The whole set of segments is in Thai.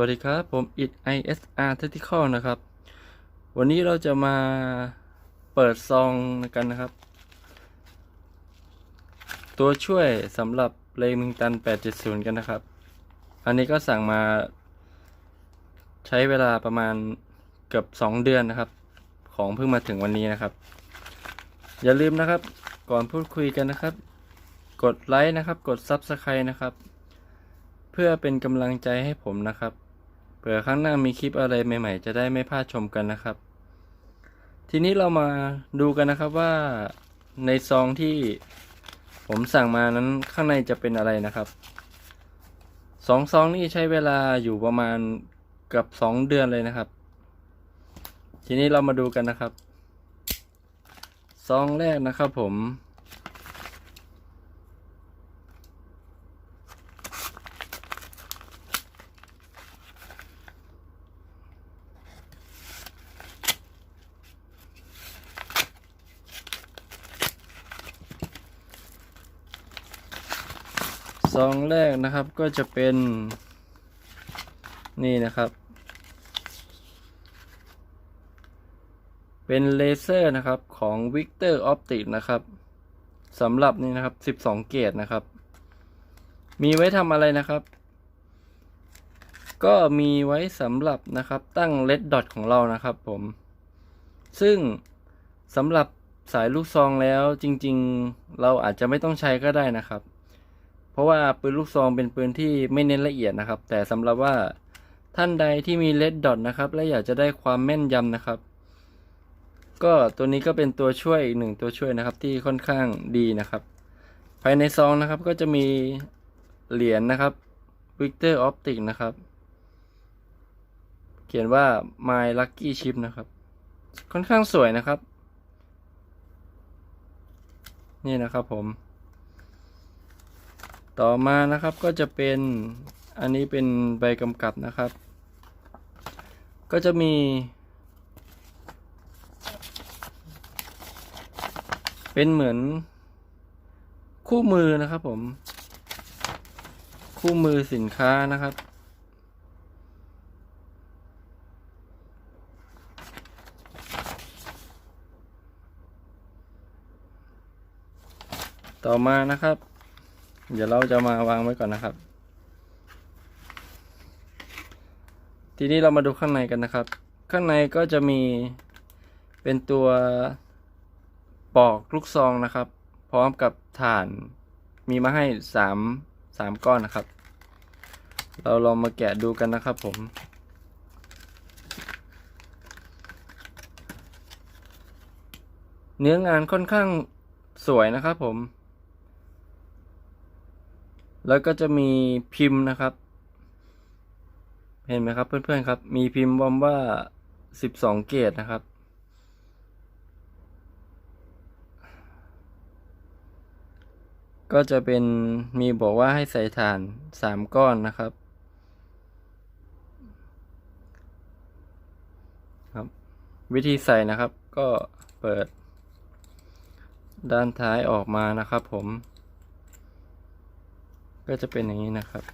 วัสดีครับ ผม it isr tactical นะครับ วันนี้เราจะมาเปิดซองกันนะครับ ตัวช่วยสำหรับเลมิงตัน 870 กันนะครับ อันนี้ก็สั่งมาใช้เวลาประมาณเกือบ 2 เดือนนะครับ ของเพิ่งมาถึงวันนี้นะครับ อย่าลืมนะครับ ก่อนพูดคุยกันนะครับ กดไลค์นะครับ กด Subscribe นะครับเพื่อเป็นกำลังใจให้ผมนะครับ เผื่อครั้งหน้ามีคลิปอะไรใหม่ ๆ จะได้ไม่พลาดชมกันนะครับ ทีนี้เรามาดูกันนะครับว่าในซองที่ผมสั่งมานั้นข้างในจะเป็นอะไรนะครับสองซองนี้ใช้เวลาอยู่ประมาณเกือบสองเดือนเลยนะครับ ทีนี้เรามาดูกันนะครับ ซองแรกนะครับผม ซองแรกนะครับก็จะเป็นนี่นะครับ เป็นเลเซอร์นะครับของ Victor Optic นะครับสำหรับนี่นะครับ 12 เกตนะครับ มีไว้ทำอะไรนะครับ ก็มีไว้สำหรับนะครับตั้ง Red Dot ของเรานะครับผม ซึ่งสำหรับสายลูกซองแล้วจริงๆ เราอาจจะไม่ต้องใช้ก็ได้นะครับ ราะว่าปืนลูกซองเป็นปืนที่ไม่เน้นละเอียดนะครับ แต่สำหรับว่าท่านใดที่มีเลดดอทนะครับ และอยากจะได้ความแม่นยำนะครับ ก็ตัวนี้ก็เป็นตัวช่วยอีกหนึ่งตัวช่วยนะครับที่ค่อนข้างดีนะครับ ภายในซองนะครับก็จะมีเหรียญนะครับ Victor Optic นะครับ เขียนว่า My Lucky Chip นะครับ ค่อนข้างสวยนะครับ นี่นะครับผม ต่อมานะครับก็จะเป็นอันนี้เป็นใบกำกับนะครับ ก็จะมี เป็นเหมือนคู่มือนะครับผม คู่มือสินค้านะครับ ต่อมานะครับ เดี๋ยวเราจะมาวางไว้ก่อนนะครับ ทีนี้เรามาดูข้างในกันนะครับ ข้างในก็จะมีเป็นตัวปอกลูกซองนะครับ พร้อมกับถ่านมีมาให้สามสามก้อนนะครับ เราลองมาแกะดูกันนะครับผมเนื้องานค่อนข้างสวยนะครับผม แล้วก็จะมีพิมพ์นะครับ เห็นไหมครับเพื่อนๆครับ มีพิมพ์วอมว่า 12 เกตนะครับ ก็จะเป็นมีบอกว่าให้ใส่ถ่าน 3 ก้อนนะครับครับ วิธีใส่นะครับก็เปิดด้านท้ายออกมานะครับผม ก็จะเป็นอย่างนี้นะครับ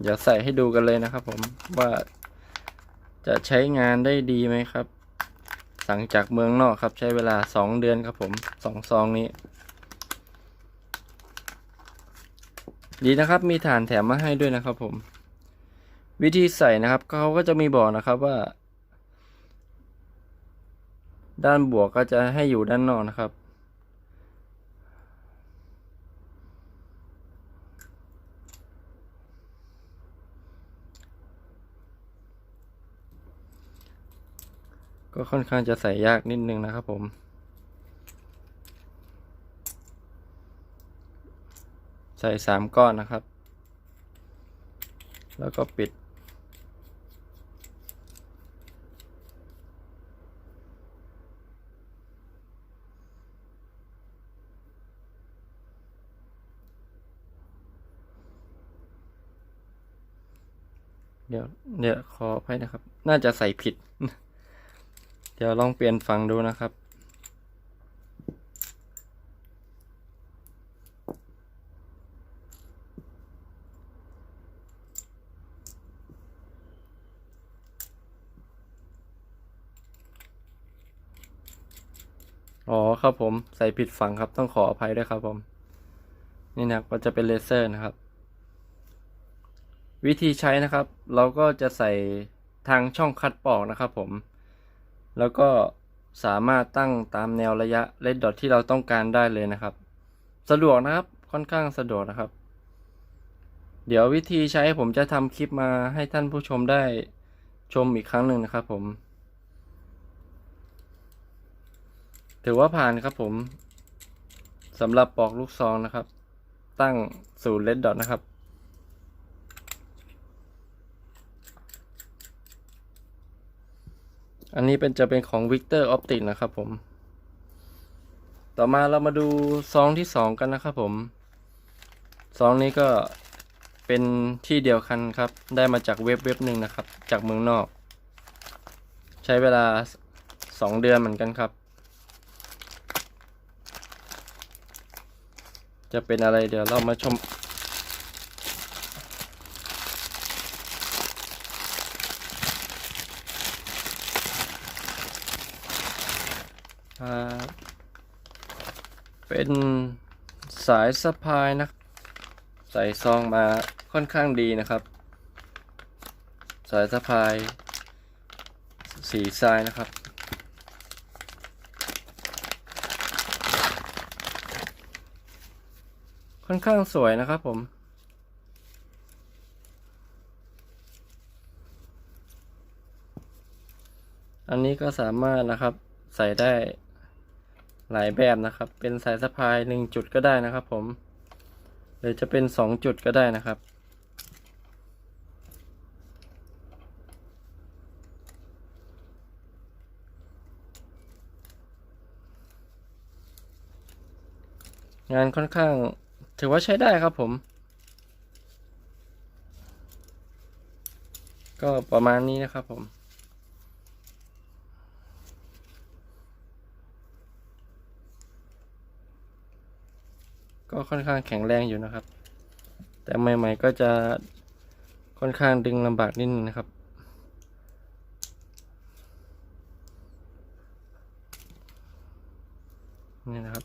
เดี๋ยวใส่ให้ดูกันเลยนะครับ ผมว่าจะใช้งานได้ดีไหมครับ สั่งจากเมืองนอกครับ ใช้เวลาสองเดือนครับผมสองซองนี้ ดีนะครับมีฐานแถมมาให้ด้วยนะครับ ผม วิธีใส่นะครับเขาก็จะมีบอกนะครับว่า ด้านบวกก็จะให้อยู่ด้านนอกนะครับ ก็ค่อนข้างจะใส่ยากนิดนึงนะครับผมใส่สามก้อนนะครับ แล้วก็ปิด เดี๋ยว เดี๋ยวขออภัยนะครับ น่าจะใส่ผิด เดี๋ยวลองเปลี่ยนฝั่งดูนะครับ อ๋อครับผมใส่ผิดฝั่งครับต้องขออภัยด้วยครับผม นี่นะก็จะเป็นเลเซอร์นะครับ วิธีใช้นะครับ เราก็จะใส่ทางช่องคัดปอกนะครับผม แล้วก็สามารถตั้งตามแนวระยะเลดดอทที่เราต้องการได้เลยนะครับ สะดวกนะครับค่อนข้างสะดวกนะครับ เดี๋ยววิธีใช้ผมจะทำคลิปมาให้ท่านผู้ชมได้ชมอีกครั้งหนึ่งนะครับผม ถือว่าผ่านครับผมสำหรับปอกลูกซองนะครับ ตั้งศูนย์เลดดอทนะครับ อันนี้เป็นจะเป็นของ Victor Optic นะครับผม ต่อมาเรามาดูซองที่สองกันนะครับผมซองนี้ก็เป็นที่เดียวกันครับ ได้มาจากเว็บเว็บหนึ่งนะครับ จากเมืองนอก ใช้เวลาสองเดือนเหมือนกันครับ จะเป็นอะไรเดี๋ยวเรามาชม อ่าเป็นสายสะพายนะใส่ซองมาค่อนข้างดีนะครับ สายสะพาย สีทรายนะครับ ค่อนข้างสวยนะครับผมอันนี้ก็สามารถนะครับใส่ได้ หลายแบบนะครับ เป็นสายสะพายหนึ่งจุดก็ได้นะครับ ผม หรือจะเป็นสองจุดก็ได้นะครับ งานค่อนข้างถือว่าใช้ได้ครับผม ก็ประมาณนี้นะครับผม ก็ค่อนข้างแข็งแรงอยู่นะครับ แต่ใหม่ ๆ ก็จะค่อนข้างดึงลำบากนิดนึงนะครับ นี่นะครับ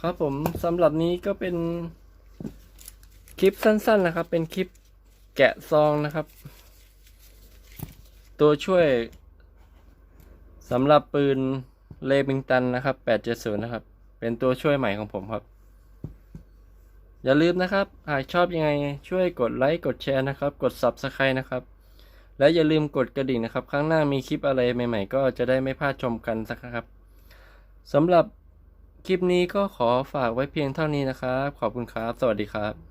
ครับผมสำหรับนี้ก็เป็นคลิปสั้นๆนะครับ เป็นคลิปแกะซองนะครับ ตัวช่วยสำหรับปืนเลมิงตันนะครับ 870 นะครับ เป็นตัวช่วยใหม่ของผมครับ อย่าลืมนะครับ หากชอบยังไงช่วยกดไลค์กดแชร์นะครับ กด Subscribe นะครับ และอย่าลืมกดกระดิ่งนะครับ ครั้งหน้ามีคลิปอะไรใหม่ ๆ ก็จะได้ไม่พลาดชมกันสักนะครับสำหรับคลิปนี้ก็ขอฝากไว้เพียงเท่านี้นะครับ ขอบคุณครับ สวัสดีครับ